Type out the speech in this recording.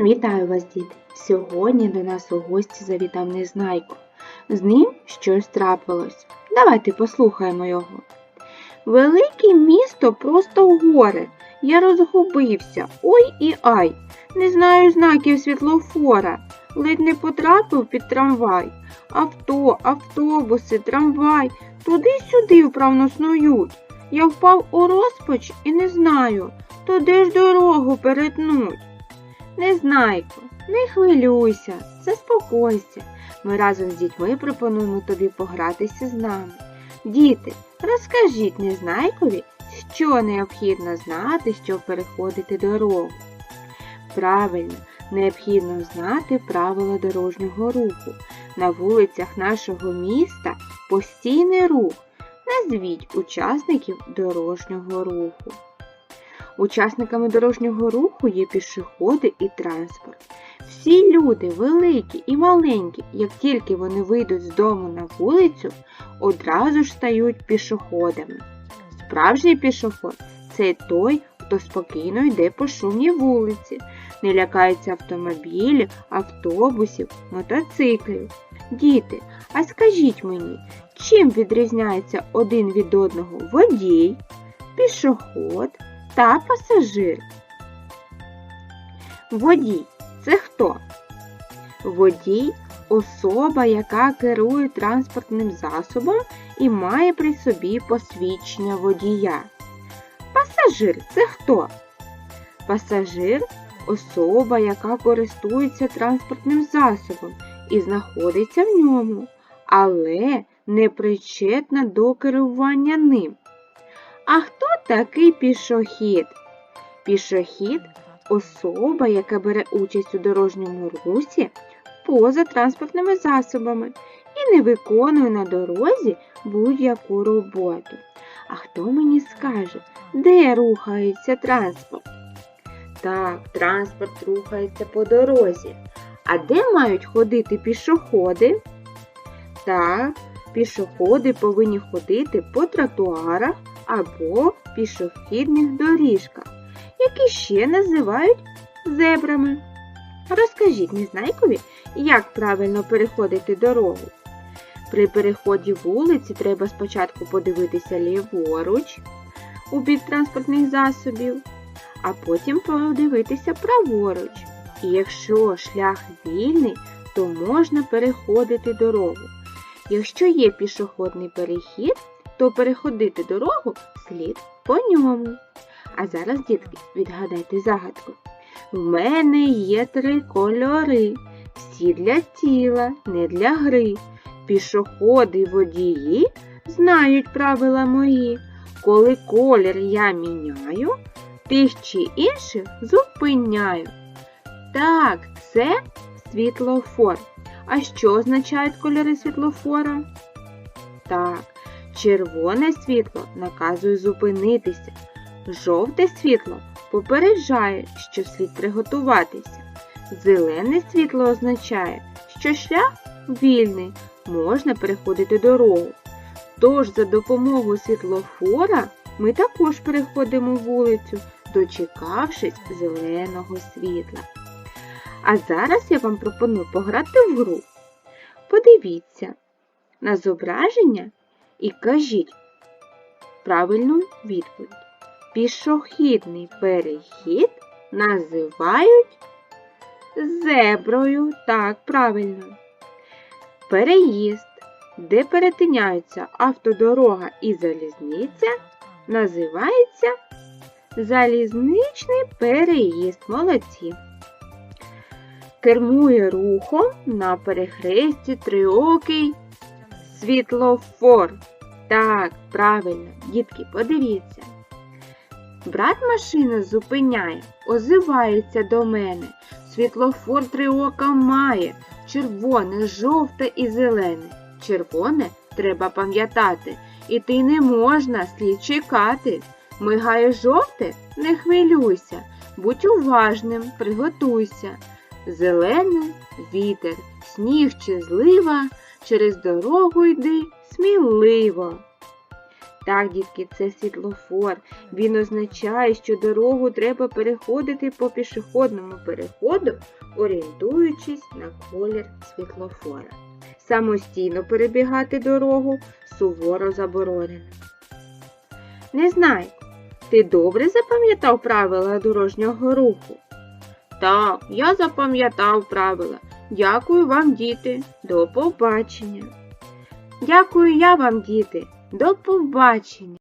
Вітаю вас, діти! Сьогодні до нас у гості завітав Незнайко. З ним щось трапилось. Давайте послухаємо його. Велике місто просто горе. Я розгубився. Ой і ай. Не знаю знаків світлофора. Ледь не потрапив під трамвай. Авто, автобуси, трамвай. Туди-сюди вправно снують. Я впав у розпач і не знаю, то де ж дорогу перетнуть. Незнайко, не хвилюйся, заспокойся. Ми разом з дітьми пропонуємо тобі погратися з нами. Діти, розкажіть Незнайкові, що необхідно знати, щоб переходити дорогу. Правильно, необхідно знати правила дорожнього руху. На вулицях нашого міста постійний рух. Назвіть учасників дорожнього руху. Учасниками дорожнього руху є пішоходи і транспорт. Всі люди, великі і маленькі, як тільки вони вийдуть з дому на вулицю, одразу ж стають пішоходами. Справжній пішоход це той, хто спокійно йде по шумній вулиці, не лякається автомобілів, автобусів, мотоциклів. Діти, а скажіть мені, чим відрізняється один від одного водій, пішоход та пасажир? Водій це хто? Водій особа, яка керує транспортним засобом і має при собі посвідчення водія. Пасажир це хто? Пасажир особа, яка користується транспортним засобом і знаходиться в ньому, але не причетна до керування ним. А хто такий пішохід? Пішохід особа, яка бере участь у дорожньому русі поза транспортними засобами і не виконує на дорозі будь-яку роботу. А хто мені скаже, де рухається транспорт? Так, транспорт рухається по дорозі. А де мають ходити пішоходи? Так, пішоходи повинні ходити по тротуарах або пішохідних доріжках, які ще називають зебрами. Розкажіть Незнайкові, як правильно переходити дорогу. При переході вулиці треба спочатку подивитися ліворуч у бік транспортних засобів, а потім подивитися праворуч. І якщо шлях вільний, то можна переходити дорогу. Якщо є пішохідний перехід, то переходити дорогу слід по ньому. А зараз, дітки, відгадайте загадку. В мене є три кольори. Всі для тіла, не для гри. Пішоходи водії знають правила мої. Коли колір я міняю, тих чи інших зупиняю. Так, це світлофор. А що означають кольори світлофора? Так, червоне світло наказує зупинитися. Жовте світло попереджає, що слід приготуватися. Зелене світло означає, що шлях вільний, можна переходити дорогу. Тож за допомогою світлофора ми також переходимо вулицю, дочекавшись зеленого світла. А зараз я вам пропоную пограти в гру. Подивіться на зображення і кажіть правильну відповідь. Пішохідний перехід називають зеброю. Так, правильно. Переїзд, де перетиняються автодорога і залізниця, називається залізничний переїзд. Молодці. Кермує рухом на перехресті триокий світлофор. Так, правильно, дітки, подивіться. Брат машина зупиняє, озивається до мене. Світлофор три ока має, червоне, жовте і зелене. Червоне треба пам'ятати, іти не можна, слід чекати. Мигає жовте, не хвилюйся, будь уважним, приготуйся. Зелене вітер, сніг чи злива, через дорогу йди сміливо. Так, дітки, це світлофор. Він означає, що дорогу треба переходити по пішохідному переходу, орієнтуючись на колір світлофора. Самостійно перебігати дорогу суворо заборонено. Незнайко, ти добре запам'ятав правила дорожнього руху? Так, я запам'ятав правила. Дякую вам, діти. До побачення. Дякую я вам, діти. До побачення.